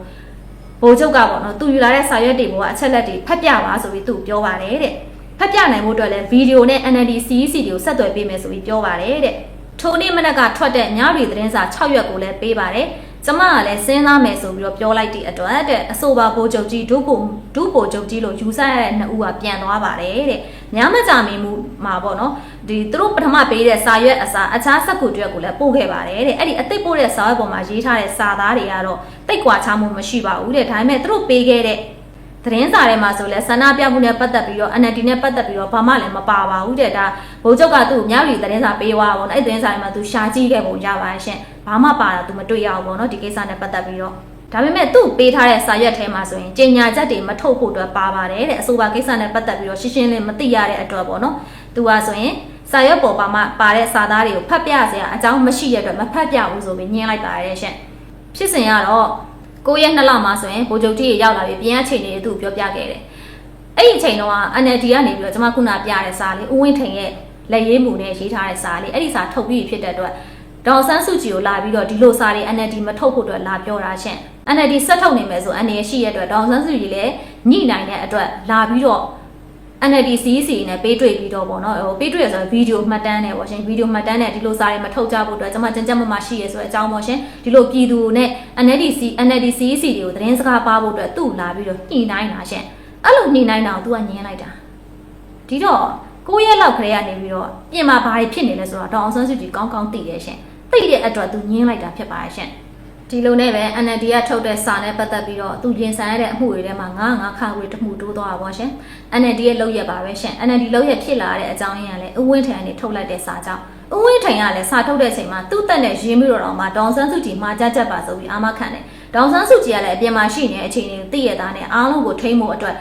ဗိုလ်ချုပ်ကပေါ့နော်သူယူလာတဲ့စာရွက်တွေကအချက်လက်တွေဖတ်ပြပါဆိုပြီးသူပြောပါတယ်တဲ့ဖတ်ပြနိုင်ဖို့အတွက်လည်းဗီဒီယိုနဲ့ NLD CEC တွေကိုဆက်သွယ်ပေးမယ်ဆိုပြီးပြောပါတယ်တဲ့ ထိုနေ့မနက်ကထွက်တဲ့ညရီသတင်းစာ6ရွက်ကိုလည်းပေးပါတယ်ကျမကလည်းစဉ်းစားမယ်ဆိုပြီးတော့ပြောလိုက်တဲ့အတွက်တဲ့အဆိုပါဘိုးချုပ်ကြီးဒုဗိုလ်ဒုဗိုလ်ချုပ်ကြီးလို့ယူဆရတဲ့နှစ်ဦးကပြန်သွားပါတယ်တဲ့ညမကြမီမှုမှာပေါ့နော်ဒီသူတို့ပထမပေးတဲ့စာရွက်အစားအခြားစက်ကူတွေကိုလည်းပို့ခဲ့ပါတယ်တဲ့အဲ့ဒီအသိပို့တဲ့စာရွက်ပေါ်မှာရေးထားတဲ့စာသားတွေကတော့တိတ်ကွာချမှုမရှိပါဘူးတဲ့ဒါပေမဲ့သူတို့ပေးခဲ့တဲ့ သတင်းစာထဲမှာဆိုလဲဆန္ဒပြမှုနဲ့ပတ်သက်ပြီးတော့ NLD နဲ့ပတ်သက်ပြီးတော့ဘာမှလည်းမပါပါဘူးတဲ့ဒါဘိုးချုပ်ကသူ့မြောက်လီသတင်းစာပေးသွားပါဘောနော်အဲ့သတင်းစာထဲမှာသူရှာကြည့်ခဲ့ပုံရပါရှင်ဘာမှပါတာသူမတွေ့ရဘူးပေါ့နော်ဒီကိစ္စနဲ့ပတ်သက်ပြီးတော့ဒါပေမဲ့သူ့ပေးထားတဲ့စာရွက်ထဲမှာဆိုရင်ကြင်ညာချက်တွေမထုတ်ဖို့အတွက်ပါပါတယ်တဲ့အဆိုပါကိစ္စနဲ့ပတ်သက်ပြီးတော့ရှင်းရှင်းလင်းမသိရတဲ့အတွက်ပေါ့နော်သူကဆိုရင်စာရွက်ပေါ်ပါမှပါတဲ့စာသားတွေကိုဖတ်ပြစရာအကြောင်းမရှိတဲ့အတွက်မဖတ်ပြဘူးဆိုပြီးညှင်းလိုက်ပါတယ်ရှင်ဖြစ်စဉ်ကတော့ 9ရက်2လမှာဆိုရင်ဗိုလ်ချုပ်ကြီးရောက်လာပြီးပြင်ရချိန်နေသူ့ပြောပြခဲ့တယ်အဲ့ဒီအချိန်တော့ NLD ကနေပြီးတော့ကျွန်မခုနပြတဲ့စာလေးဦးဝင်းထိန်ရဲ့လက်ရေးမှုနဲ့ရေးထားတဲ့စာလေးအဲ့ဒီစာထုတ်ပြီးဖြစ်တဲ့အတွက်ဒေါ်ဆန်းစုကြည်ကိုလာပြီးတော့ဒီလိုစာတွေ NLD မထုတ်ဖို့အတွက်လာပြောတာရှင့် NLD ဆက်ထုတ်နေမယ်ဆို NLD ရှိရတဲ့အတွက်ဒေါ်ဆန်းစုကြည်လည်းညှိနိုင်တဲ့အတွက်လာပြီးတော့ NLD CEC နဲ့ပေးတွေ့ပြီးတော့ပေါ့နော်ဟိုပေးတွေ့ရဆိုတော့ဗီဒီယိုမှတ်တမ်းနဲ့ပေါ့ရှင်ဗီဒီယိုမှတ်တမ်းနဲ့ဒီလိုစာတွေမထုတ်ကြဖို့အတွက်ကျွန်မကြံကြက်မမရှိရဆိုတဲ့အကြောင်းပေါ့ရှင်ဒီလိုပြည်သူနဲ့ NLD C NLD CEC တွေကိုသတင်းစကားပါဖို့အတွက်သူ့လာပြီးတော့ညှိနှိုင်းတာရှင်အဲ့လိုညှိနှိုင်းတာကို तू ကညင်းလိုက်တာဒီတော့9ရက်လောက်ခရေကနေပြီးတော့ပြင်မှာဘာတွေဖြစ်နေလဲဆိုတော့ဒေါအောင်ဆန်းစုကြည်ကောင်းကောင်းသိတယ်ရှင်သိတဲ့အတွက် तू ညင်းလိုက်တာဖြစ်ပါရဲ့ရှင် ဒီလိုနဲ့ပဲ NLD ကထုတ်တဲ့စာနဲ့ပတ်သက်ပြီးတော့သူရင်ဆိုင်ရတဲ့အမှုတွေထဲမှာငါးငါးခါခွေတမှုတိုးသွားတာပေါ့ရှင် NLD ရဲ့လောက်ရက်ပါပဲရှင် NLD လောက်ရက်ဖြစ်လာတဲ့အကြောင်းရင်းကလည်းဥဝင်းထံကနေထုတ်လိုက်တဲ့စာကြောင့်ဥဝင်းထံကလည်းစာထုတ်တဲ့အချိန်မှာသူ့တက်နဲ့ရင်းပြီးတော့တော့မှဒေါန်ဆန်းစုကြည်မှာကြကြပါဆိုပြီးအာမခံတယ်ဒေါန်ဆန်းစုကြည်ကလည်းအပြင်မှာရှိနေတဲ့အချိန်တွေကိုသိရတာနဲ့အားလုံးကိုထိမ့်ဖို့အတွက်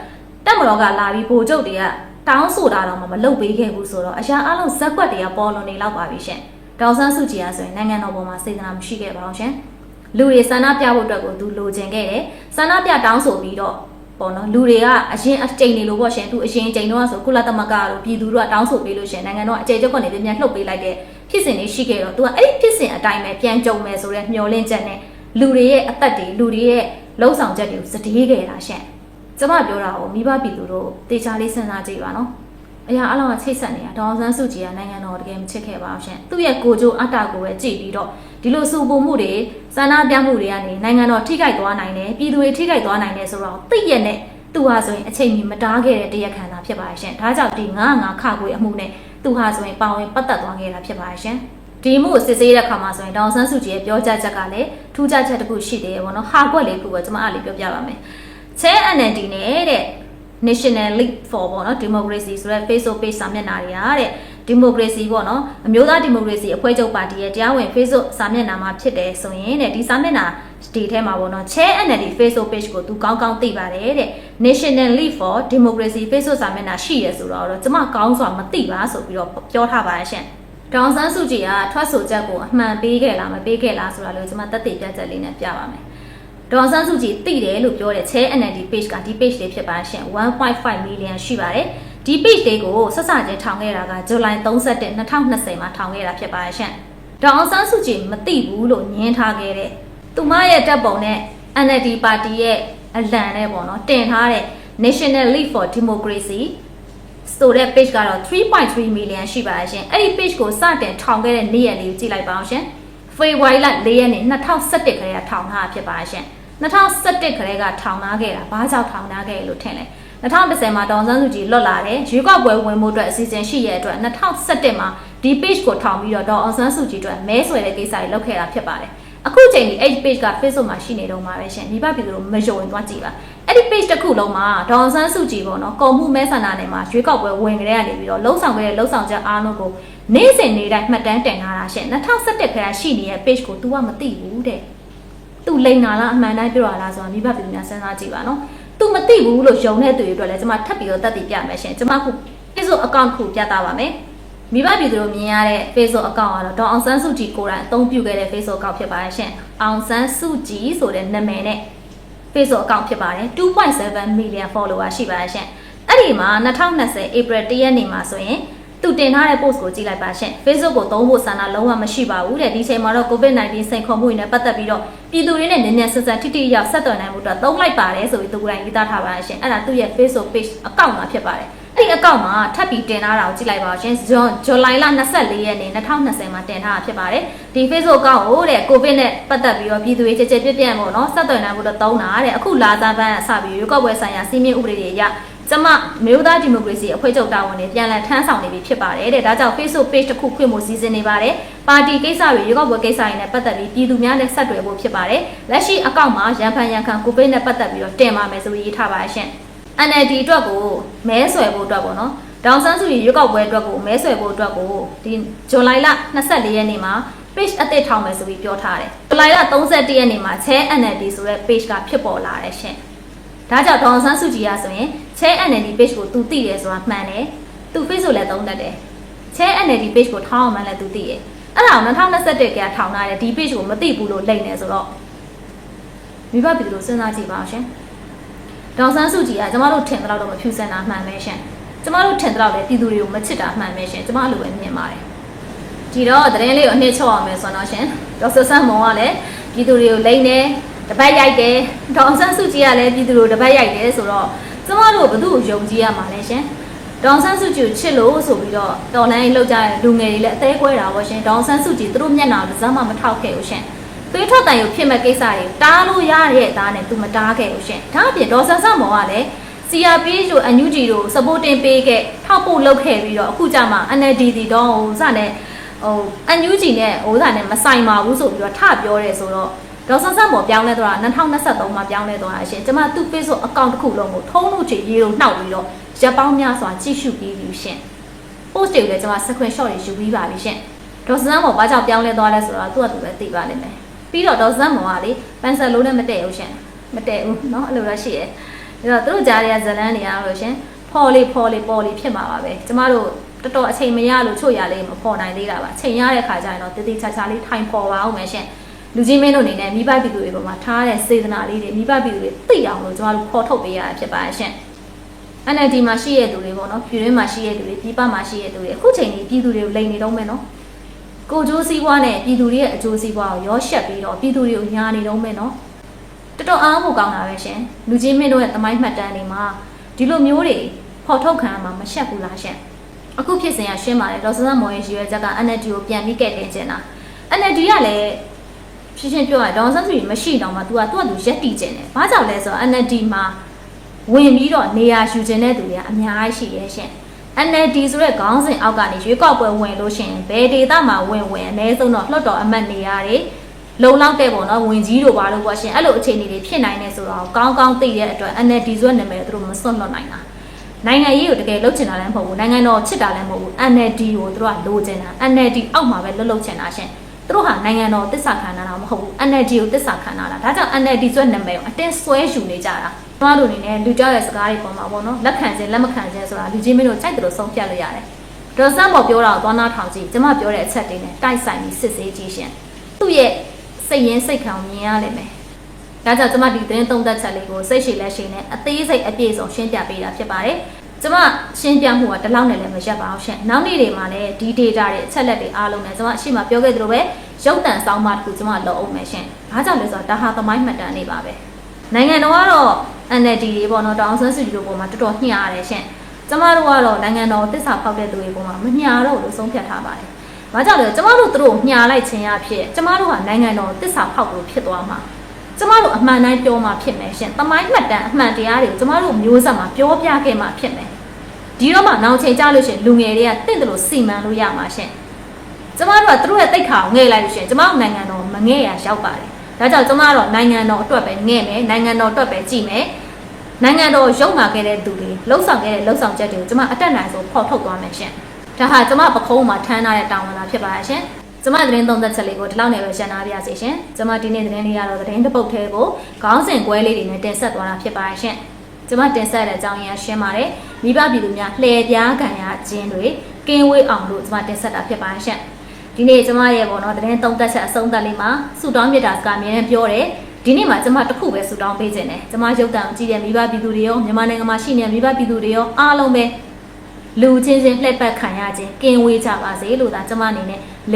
တက်မတော်ကလာပြီးပိုချုပ်တွေကတောင်းဆိုတာတော့မှမလုပ်ပေးခဲ့ဘူးဆိုတော့အရာအလုံးဇက်ကွက်တွေကပေါ်လွန်နေလောက်ပါပြီရှင်ဒေါန်ဆန်းစုကြည်ကဆိုရင်နိုင်ငံတော်ပေါ်မှာစေတနာမရှိခဲ့ပါဘူးရှင် လူတွေဆန္ဒပြဖို့အတွက်ကိုသူလိုချင်ခဲ့တယ်ဆန္ဒပြတောင်းဆိုပြီးတော့ပေါ့နော်လူတွေကအရင်အကျိန်နေလို့ပေါ့ရှင်သူအရင်အကျိန်တော့ဆိုကုလသမဂ္ဂတို့ပြည်သူတို့ကတောင်းဆိုပေးလို့ရှင်နိုင်ငံတော်အကျိန်ချုပ်ကနေပြန်လှုပ်ပေးလိုက်တဲ့ဖြစ်စဉ်လေးရှိခဲ့တော့သူကအဲ့ဒီဖြစ်စဉ်အတိုင်းပဲပြန်ကြုံမယ်ဆိုတဲ့မျှော်လင့်ချက်နဲ့လူတွေရဲ့အသက်တွေလူတွေရဲ့လှုပ်ဆောင်ချက်တွေကိုစတေးခဲ့တာရှင်ကျမပြောတာကိုမိဘပြည်သူတို့တေချာလေးစဉ်းစားကြည့်ပါနော် အရာအလောင်းကချိတ်ဆက်နေတာဒေါအောင်ဆန်းစုကြည်ကနိုင်ငံတော်တကယ်မချစ်ခဲ့ပါဘူးရှင်သူ့ရဲ့ကိုကြိုးအတ္တကိုပဲကြည့်ပြီးတော့ဒီလိုစုပုံမှုတွေစာနာပြမှုတွေကနေနိုင်ငံတော်ထိခိုက်သွားနိုင်တယ်ပြည်သူတွေထိခိုက်သွားနိုင်တယ်ဆိုတော့သိရတဲ့သူဟာဆိုရင်အချိန်ကြီးမတားခဲ့တဲ့တရားခံတာဖြစ်ပါရှင်ဒါကြောင့်ဒီ9-9ခခွေအမှုနဲ့သူဟာဆိုရင်ပါဝင်ပတ်သက်သွားခဲ့တာဖြစ်ပါရှင်ဒီမှုကိုစစ်ဆေးတဲ့အခါမှာဆိုရင်ဒေါန်ဆန်းစုကြည်ရဲ့ပြောကြားချက်ကလည်းထူးခြားချက်တစ်ခုရှိသေးတယ်ပေါ့နော်ဟာကွက်လေးခုပဲကျွန်မအားလေးပြောပြပါမယ်ချဲ NND နဲ့တဲ့ National League for ပေါ့နော် Democracy ဆိုတဲ့ Facebook page စာမျက်နှာတွေကတဲ့ Democracy ပေါ့နော်အမျိုးသား Democracy အဖွဲ့ချုပ်ပါတီရဲ့တရားဝင် Facebook စာမျက်နှာမှာဖြစ်တယ်ဆိုရင်တဲ့ဒီစာမျက်နှာဒီထဲမှာပေါ့နော် Chair NLD Facebook page ကိုသူကောင်းကောင်းသိပါတယ်တဲ့ National League for Democracy Facebook စာမျက်နှာရှိရဆိုတော့တော့ကျမကောင်းစွာမသိပါဆိုပြီးတော့ပြောထားပါရဲ့ရှင်ဒေါန်ဆန်းစုကြည်ကထွက်ဆိုချက်ကိုအမှန်ပေးခဲ့လားမပေးခဲ့လားဆိုတာလို့ကျမတက်တည်ပြတ်ချက်လေးနဲ့ပြပါမယ် ဒေါန်ဆန်းစုကြည်သိတယ်လို့ပြောတဲ့ Chair NLD page ကဒီ page လေးဖြစ်ပါရှင်1.5 million ရှိပါတယ်ဒီ page လေးကိုဆက်စချင်းထောင်ခဲ့တာကဇူလိုင်31 2020မှာထောင်ခဲ့တာဖြစ်ပါရှင်ဒေါန်ဆန်းစုကြည်မသိဘူးလို့ညင်းထားခဲ့တဲ့သူမရဲ့တပ်ပုံနဲ့ NLD ပါတီရဲ့အလံနဲ့ပေါ့နော်တင်ထားတဲ့ National League for Democracy ဆိုတဲ့ page ကတော့3.3 million ရှိပါရဲ့ရှင်အဲ့ဒီ page ကိုစတင်ထောင်ခဲ့တဲ့နေ့ရက်လေးကိုကြည့်လိုက်ပါအောင်ရှင်ဖေဖော်ဝါရီလ၄ရက်နေ့2017ခရဲကထောင်ထားတာဖြစ်ပါရဲ့ရှင် 2017ခရဲကထောင်ထားခဲ့တာဘာကြောင့်ထောင်ထားခဲ့လို့ထင်လဲ2010မှာဒေါန်ဆန်းစုကြည်လွတ်လာတယ်ရွေးကောက်ပွဲဝင်မှုအတွက်အစီအစဉ်ရှိရတဲ့အတွက်2017မှာဒီ page ကိုထောင်ပြီးတော့ဒေါန်အောင်ဆန်းစုကြည်အတွက်မဲဆွယ်တဲ့ကိစ္စတွေလုပ်ခဲ့တာဖြစ်ပါတယ်အခုချိန်ဒီ H page က Facebook မှာရှိနေတော့မှာပဲရှင်မိဘပြည်သူတို့မယုံရင်သွားကြည့်ပါအဲ့ဒီ page တစ်ခုလုံးမှာဒေါန်ဆန်းစုကြည်ပေါ့နော်ကုံမှုမဲဆန္ဒနယ်မှာရွေးကောက်ပွဲဝင်ကြတဲ့ကနေပြီးတော့လှုံ့ဆော်ခဲ့တဲ့လှုံ့ဆော်ချက်အားလုံးကိုနေ့စဉ်နေ့တိုင်းမှတ်တမ်းတင်ထားတာရှင်2017ခရရှိနေတဲ့ page ကို तू ကမသိဘူးတဲ့ तू လိန်နာလားအမှန်တိုင်းပြောတာလားဆိုတာမိဘပြည်သူများစဉ်းစားကြည့်ပါနော် तू မသိဘူးလို့ယုံတဲ့သူတွေအတွက်လည်းကျွန်မထပ်ပြီးတော့တက်တည်ပြမယ်ရှင်ကျွန်မခု Facebook account ခုပြသပါမယ်မိဘပြည်သူတို့မြင်ရတဲ့ Facebook account ကတော့ဒေါအောင်ဆန်းစုကြည်ကိုယ်တိုင်အသုံးပြုခဲ့တဲ့ Facebook account ဖြစ်ပါတယ်ရှင်အောင်ဆန်းစုကြည်ဆိုတဲ့နာမည်နဲ့ Facebook account ဖြစ်ပါတယ်2.7 million follower ရှိပါတယ်ရှင်အဲ့ဒီမှာ2020 April 1ရက်နေ့မှာဆိုရင် သူတင်ထားတဲ့ post ကိုကြည့်လိုက်ပါရှင် Facebook ကိုသုံးဖို့ဆန္ဒလုံးဝမရှိပါဘူးတဲ့ဒီချိန်မှာတော့ COVID-19 စိန်ခေါ်မှုတွေနဲ့ပတ်သက်ပြီးတော့ပြည်သူတွေနဲ့နည်းနည်းဆက်ဆက်ထိထိရောက်ဆက်သွယ်နိုင်မှုအတွက်သုံးလိုက်ပါတယ်ဆိုပြီးသူကိုယ်တိုင်ရေးသားထားပါရှင်အဲ့ဒါသူ့ရဲ့ Facebook page account မှာဖြစ်ပါတယ်အဲ့ဒီအကောင့်မှာထပ်ပြီးတင်ထားတာကိုကြည့်လိုက်ပါရှင်ဇွန်ဇူလိုင်လ24ရက်နေ့2020မှာတင်ထားတာဖြစ်ပါတယ်ဒီ Facebook အကောင့်ကိုတဲ့ကိုဗစ်နဲ့ပတ်သက်ပြီးတော့ပြည်သူတွေကြကြပြပြန့်ပေါ့နော်ဆက်သွယ်နိုင်ဖို့တော့တုံးတာတဲ့အခုလာစားပန်းအစပြီးရွေးကောက်ပွဲဆိုင်ရာစီးမြင့်ဥပဒေတွေအရ ကျမမျိုးသားဒီမိုကရေစီအဖွဲ့ချုပ်တာဝန်တွေပြန်လည်ထမ်းဆောင်နေပြီဖြစ်ပါတယ်တဲ့ဒါကြောင့် Facebook page တစ်ခုဖွင့်ဖို့စီစဉ်နေပါတယ်ပါတီကိစ္စတွေရွေးကောက်ပွဲကိစ္စတွေနဲ့ပတ်သက်ပြီးပြည်သူများနဲ့ဆက်သွယ်ဖို့ဖြစ်ပါတယ်လက်ရှိအကောင့်မှာရန်ဖန်ရန်ခံကိုဗစ်နဲ့ပတ်သက်ပြီးတော့တင်ပါမယ်ဆိုပြီးရေးထားပါရှင် NLD အတွက်ကိုမဲဆွယ်ဖို့အတွက်ပေါ့နော်ဒေါန်ဆန်းစုရွေးကောက်ပွဲအတွက်ကိုမဲဆွယ်ဖို့အတွက်ကိုဒီဇွန်လလ24ရက်နေ့မှာ page အသစ်ထောင်မယ်ဆိုပြီးပြောထားတယ်ဇူလိုင်လ31ရက်နေ့မှာ Chair NLD ဆိုတဲ့ page ကဖြစ်ပေါ်လာတယ်ရှင်ဒါကြောင့်ဒေါန်ဆန်းစုကြည်ကဆိုရင် Chair NLD page ကိုသူသိတယ်ဆိုတာမှန်တယ်သူ Facebook လည်းသုံးတတ်တယ် Chair NLD page ကိုထောင်းအောင်မှလည်းသူသိတယ်အဲ့ဒါကို2021ကထောင်ထားတယ်ဒီ page ကိုမသိဘူးလို့လိမ့်နေဆိုတော့မိဘပြည်သူတို့စဉ်းစားကြည့်ပါအောင်ရှင်ဒေါန်ဆန်းစုကြည်ကကျမတို့ထင်တဲ့လောက်တော့မဖြူစင်တာမှန်ပဲရှင်ကျမတို့ထင်တဲ့လောက်လည်းပြည်သူတွေကိုမချစ်တာမှန်ပဲရှင်ကျမလိုပဲမြင်ပါတယ်ဒီတော့သတင်းလေးကိုအနှစ်ချုပ်အောင်မယ်ဆိုတော့ရှင်ဒေါက်တာဆန်းမောင်ကလည်းပြည်သူတွေကိုလိမ့်နေတပတ်ရိုက်တယ်ဒေါန်ဆန်းစုကြည်ကလည်းပြည်သူတွေကိုတပတ်ရိုက်တယ်ဆိုတော့ ကျမတို့ဘယ်သူ့ကိုယုံကြည်ရမှာလဲရှင်ဒေါန်ဆန်းစုကြည်ကိုချစ်လို့ဆိုပြီးတော့တော်လိုင်းလောက်ကြတဲ့လူငယ်တွေလည်းအသေးကွဲတာပေါ့ရှင်ဒေါန်ဆန်းစုကြည်သူတို့မျက်နှာကိုစမ်းမမထောက်ခဲ့ဘူးရှင်သွေးထွက်တန်ရုပ်ဖြစ်မဲ့ကိစ္စတွေတားလို့ရတဲ့အသားနဲ့သူမတားခဲ့ဘူးရှင်ဒါအပြင်ဒေါ်ဆန်းဆန်းမောင်ကလည်း CRPH တို့ NUG တို့ supporting ပေးခဲ့ထောက်ပို့လုပ်ခဲ့ပြီးတော့အခုကြမှာ NLD တီတော့ဟိုစနဲ့ဟို NUG နဲ့ဟိုစနဲ့မဆိုင်ပါဘူးဆိုပြီးတော့ထပြောတယ်ဆိုတော့ ဒေါ်ဆန်းဆန်းမော်ပြောင်းလဲသွားတာ2023မှာပြောင်းလဲသွားတာရှင်ကျွန်မသူ့ Facebook account တစ်ခုလုံးကိုထုံးလို့ချေရေးလို့နှောက်ပြီးတော့ရက်ပေါင်းများစွာကြည့်ရှုပြီးပြီရှင် post တွေကိုလည်းကျွန်မ screenshot တွေယူပြီးပါပြီရှင်ဒေါ်ဆန်းဆန်းမော်ဘာကြောင့်ပြောင်းလဲသွားလဲဆိုတော့သူ့အတူပဲသိပါလိမ့်မယ်ပြီးတော့ဒေါ်ဆန်းမော်ကလေပန်ဆယ်လုံးနဲ့မတည့်ဘူးရှင်မတည့်ဘူးเนาะအဲ့လိုတော့ရှိရဲ့အဲ့တော့သူတို့ကြားရဇလန်းနေရလို့ရှင်ဖော်လေးဖော်လေးပေါ်လေးဖြစ်မှာပါပဲကျမတို့တော်တော်အချိန်မရလို့ချို့ရလေးမဖော်နိုင်သေးတာပါချိန်ရတဲ့ခါကျရင်တော့တတိချာချာလေးထိုင်ဖော်ပါအောင်မယ်ရှင် လူကြီးမင်းတို့အနေနဲ့မိဘပြည်သူတွေပေါ်မှာထားတဲ့စေတနာလေးတွေမိဘပြည်သူတွေသိအောင်လို့ကျမတို့ဖော်ထုတ်ပေးရတာဖြစ်ပါရှင် NLD မှာရှိရတဲ့သူတွေပေါ့နော်ပြည်တွင်းမှာရှိရတဲ့သူတွေပြည်ပမှာရှိရတဲ့သူတွေအခုချိန်ကြီးပြည်သူတွေကိုလိန်နေတော့မယ်နော်ကိုကျိုးစည်းပွားနဲ့ပြည်သူတွေရဲ့အကျိုးစီးပွားကိုရောရှက်ပြီးတော့ပြည်သူတွေကိုညာနေတော့မယ်နော်တော်တော်အားဖို့ကောင်းတာပဲရှင်လူကြီးမင်းတို့ရဲ့သမိုင်းမှတ်တမ်းတွေမှာဒီလိုမျိုးတွေဖော်ထုတ်ခံရမှာမရှက်ဘူးလားရှင်အခုဖြစ်စဉ်ကရှင်းပါတယ်ဒေါ်စန်းစန်းမော်ရဲ့ရည်ရွယ်ချက်က NLD ကိုပြန်ပြီးကဲတင်ချင်တာ NLD ကလည်း ရှင်းရှင်းပြောရဒေါ်စန်းစုကြီးမရှိတော့မှ तू ကသူ့အတူရက်တီကျင်တယ်ဘာကြောင့်လဲဆိုတော့ NLD မှာဝင်ပြီးတော့နေရာယူခြင်းတဲ့သူတွေကအများကြီးရှိရဲ့ရှင် NLD ဆိုတဲ့ခေါင်းစဉ်အောက်ကနေရွေးကောက်ပွဲဝင်လို့ရှိရင်ဘယ်ဒေသမှာဝင်ဝင်အနည်းဆုံးတော့လွှတ်တော်အမတ်နေရာတွေလုံလောက်တဲ့ပေါ့နော်ဝင်ကြီးတို့ဘာလို့ပေါ့ရှင်အဲ့လိုအခြေအနေတွေဖြစ်နိုင်နေဆိုတော့ကောင်းကောင်းသိတဲ့အတွက် NLD ဆိုတဲ့နာမည်သူတို့မစွန့်လွတ်နိုင်တာနိုင်ငံရေးကိုတကယ်လှုပ်ချင်တာလည်းမဟုတ်ဘူးနိုင်ငံတော်ချစ်တာလည်းမဟုတ်ဘူး NLD ကိုသူတို့ကလိုချင်တာ NLD အောက်မှာပဲလှုပ်လှုပ်ချင်တာရှင် သူတို့ဟာနိုင်ငံတော်တစ္ဆာခံတာတော့မဟုတ်ဘူး NLD ကိုတစ္ဆာခံတာလားဒါကြောင့် NLD ဆိုတဲ့နာမည်ကိုအတင်းဆွဲယူနေကြတာကျမတို့အနေနဲ့လူကြောက်ရဲ့စကားတွေပေါ်မှာပေါ့နော်လက်ခံခြင်းလက်မခံခြင်းဆိုတာလူချင်းမင်းတို့ကြိုက်တယ်လို့ဆုံးဖြတ်လို့ရတယ်ဒေါ်ဆန်းပေါ်ပြောတာကိုသွားနာထောင်ကြည့်ကျမပြောတဲ့အချက်တွေနဲ့တိုက်ဆိုင်ပြီးစစ်ဆေးကြည့်ရှင်သူ့ရဲ့စိတ်ရင်းစိတ်ခံကိုမြင်ရလိမ့်မယ်ဒါကြောင့်ကျမဒီသတင်းသုံးသက်ချက်လေးကိုစိတ်ရှည်လက်ရှည်နဲ့အသေးစိတ်အပြည့်စုံရှင်းပြပေးတာဖြစ်ပါတယ် ကျမရှင်းပြမှုကဒီလောက်နဲ့လည်းမရက်ပါအောင်ရှင်နောက်နေ့တွေမှာလည်းဒီ data တွေအချက်လက်တွေအားလုံးနဲ့ကျမအရှိမပြောခဲ့သလိုပဲရုပ်တံစောင်းမတစ်ခုကျမလုပ်အောင်မယ်ရှင်ဘာကြောင့်လဲဆိုတော့ဒါဟာသမိုင်းမှတ်တမ်းလေးပါပဲနိုင်ငံတော်ကတော့ NLD တွေပေါ့နော်တောင်ဆန်းစုကြည်တို့ပေါ်မှာတော်တော်ညှားရတယ်ရှင်ကျမတို့ကတော့နိုင်ငံတော်တစ္ဆာဖောက်တဲ့သူတွေပေါ်မှာမညှာတော့လို့ဆုံးဖြတ်ထားပါတယ်ဘာကြောင့်လဲကျမတို့သူတို့ညှာလိုက်ခြင်းအဖြစ်ကျမတို့ဟာနိုင်ငံတော်တစ္ဆာဖောက်လို့ဖြစ်သွားမှာ ကျမတို့အမှန်တိုင်းပြောမှဖြစ်မယ်ရှင်။တမိုင်းမှတ်တမ်းအမှန်တရားတွေကိုကျမတို့မျိုးဆက်မှာပြောပြခဲ့မှဖြစ်မယ်။ဒီတော့မှနောက်ချိန်ကြလို့ရှရင်လူငယ်တွေကတင့်တယ်လို့စီမံလို့ရမှာရှင်။ကျမတို့ကသူတို့ရဲ့တိတ်ခါကိုငဲ့လိုက်လို့ရှရင်ကျမတို့နိုင်ငံတော်မငဲ့ရရောက်ပါတယ်။ဒါကြောင့်ကျမတို့နိုင်ငံတော်အတွက်ပဲငဲ့မယ်။နိုင်ငံတော်အတွက်ပဲကြည်မယ်။နိုင်ငံတော်ရုံမာခဲ့တဲ့သူတွေလှုပ်ဆောင်ခဲ့တဲ့လှုပ်ဆောင်ချက်တွေကိုကျမအတက်နိုင်ဆုံးဖော်ထုတ်သွားမယ်ရှင်။ဒါဟာကျမပခုံးမှာထမ်းထားတဲ့တာဝန်လာဖြစ်ပါရဲ့ရှင်။ ကျမသတင်းသုံးသက်ချက်လေးကိုဒီလောက်နဲ့ပဲရှင်းနာပြရစီရှင်။ကျမဒီနေ့သတင်းလေးကတော့သတင်းတစ်ပုဒ်သေးကိုခေါင်းစဉ်ကွဲလေးတွေနဲ့တင်ဆက်သွားတာဖြစ်ပါရဲ့ရှင်။ကျမတင်ဆက်တဲ့အကြောင်းရင်းရှင်းပါတယ်။မိဘပြည်သူများလှည့်ပြားခံရခြင်းတွေကင်းဝေးအောင်လို့ကျမတင်ဆက်တာဖြစ်ပါရဲ့ရှင်။ဒီနေ့ကျမရဲ့ပေါ့နော်သတင်းသုံးသက်ချက်အဆုံးသတ်လေးမှာစုတောင်းမြတ်တာစကားအမြဲတမ်းပြောတယ်။ဒီနေ့မှာကျမတစ်ခုပဲဆူတောင်းပေးခြင်းတယ်။ကျမရုပ်တံကြည့်တဲ့မိဘပြည်သူတွေရောမြန်မာနိုင်ငံမှာရှိနေတဲ့မိဘပြည်သူတွေရောအားလုံးပဲလူချင်းချင်းလှည့်ပတ်ခံရခြင်းကင်းဝေးကြပါစေလို့ဒါကျမအနေနဲ့လေး